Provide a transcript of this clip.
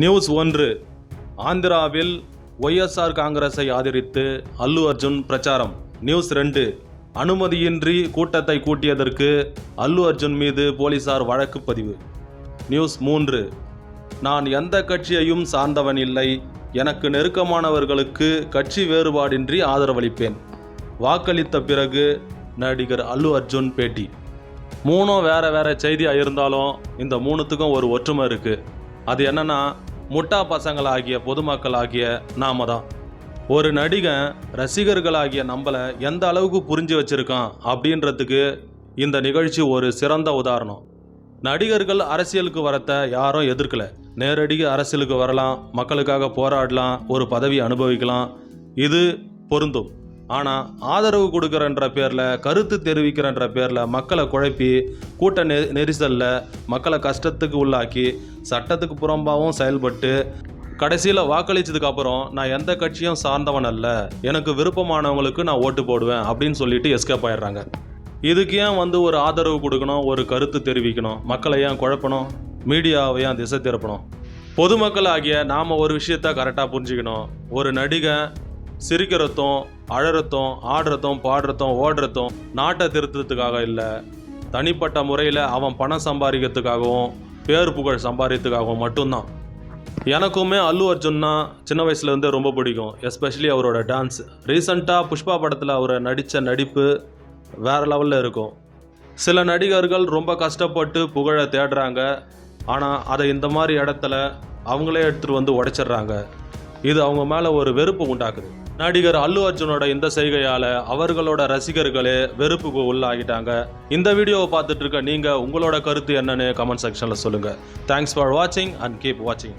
News ஒன்று. ஆந்திராவில் YSR காங்கிரஸை ஆதரித்து அல்லு அர்ஜுன் பிரச்சாரம். நியூஸ் ரெண்டு. அனுமதியின்றி கூட்டத்தை கூட்டியதற்கு அல்லு அர்ஜுன் மீது போலீசார் வழக்கு பதிவு. நியூஸ் மூன்று. நான் எந்த கட்சியையும் சார்ந்தவன் இல்லை. எனக்கு நெருக்கமானவர்களுக்கு கட்சி வேறுபாடின்றி ஆதரவளிப்பேன். வாக்களித்த பிறகு நடிகர் அல்லு அர்ஜுன் பேட்டி. மூணும் வேற வேற செய்தியாக இருந்தாலும் இந்த மூணுத்துக்கும் ஒரு ஒற்றுமை இருக்குது அது என்னன்னா முட்டா பசங்களாகிய பொதுமக்களாகிய நாம தான் ஒரு நடிகன் ரசிகர்களாகிய நம்மளை எந்த அளவுக்கு புரிஞ்சு வச்சிருக்கான் அப்படின்றதுக்கு இந்த நிகழ்ச்சி ஒரு சிறந்த உதாரணம். நடிகர்கள் அரசியலுக்கு வரத்த யாரும் எதிர்க்கல. நேரடியாக அரசியலுக்கு வரலாம் மக்களுக்காக போராடலாம் ஒரு பதவி அனுபவிக்கலாம். இது பொருந்தும். ஆனால் ஆதரவு கொடுக்குறன்ற பேரில் கருத்து தெரிவிக்கிறன்ற பேரில் மக்களை குழப்பி கூட்ட நெ நெரிசலில் மக்களை கஷ்டத்துக்கு உள்ளாக்கி சட்டத்துக்கு புறம்பாகவும் செயல்பட்டு கடைசியில் வாக்களித்ததுக்கப்புறம் நான் எந்த கட்சியும் சார்ந்தவன் அல்ல. எனக்கு விருப்பமானவங்களுக்கு நான் ஓட்டு போடுவேன் அப்படின்னு சொல்லிட்டு எஸ்கேப் ஆயிடுறாங்க. இதுக்கு ஏன் வந்து ஒரு ஆதரவு கொடுக்கணும் ஒரு கருத்து தெரிவிக்கணும்? மக்களை ஏன் குழப்பணும்? மீடியாவை ஏன் திசை திருப்பணும்? பொதுமக்கள் ஆகிய நாம் ஒரு விஷயத்த கரெக்டாக புரிஞ்சுக்கணும். ஒரு நடிகன் சிரிக்கிறதும் அழறதும் ஆடுறதும் பாடுறதும் ஓடுறதும் நாட்டை திருத்தத்துக்காக இல்லை. தனிப்பட்ட முறையில் அவன் பணம் சம்பாதிக்கிறதுக்காகவும் பேர் புகழ் சம்பாதிக்கிறதுக்காகவும் மட்டும்தான். எனக்குமே அல்லு அர்ஜுன்னா சின்ன வயசுலேருந்தே ரொம்ப பிடிக்கும் எஸ்பெஷலி அவரோட டான்ஸ் ரீசண்டாக புஷ்பா படத்தில் அவர் நடித்த நடிப்பு வேறு லெவலில் இருக்கும். சில நடிகர்கள் ரொம்ப கஷ்டப்பட்டு புகழை தேடுறாங்க ஆனால் அதை இந்த மாதிரி இடத்துல அவங்களே எடுத்துகிட்டு வந்து உடைச்சிடுறாங்க. இது அவங்க மேலே ஒரு வெறுப்பு உண்டாக்குது. நடிகர் அல்லு அர்ஜுனோட இந்த செய்கையால் அவர்களோட ரசிகர்களே வெறுப்புக்கு உள்ளாகிட்டாங்க. இந்த வீடியோவை பார்த்துட்டு இருக்க நீங்கள் உங்களோட கருத்து என்னன்னு கமெண்ட் செக்ஷனில் சொல்லுங்கள் தேங்க்ஸ் ஃபார் வாட்சிங் அண்ட் கீப் வாட்சிங்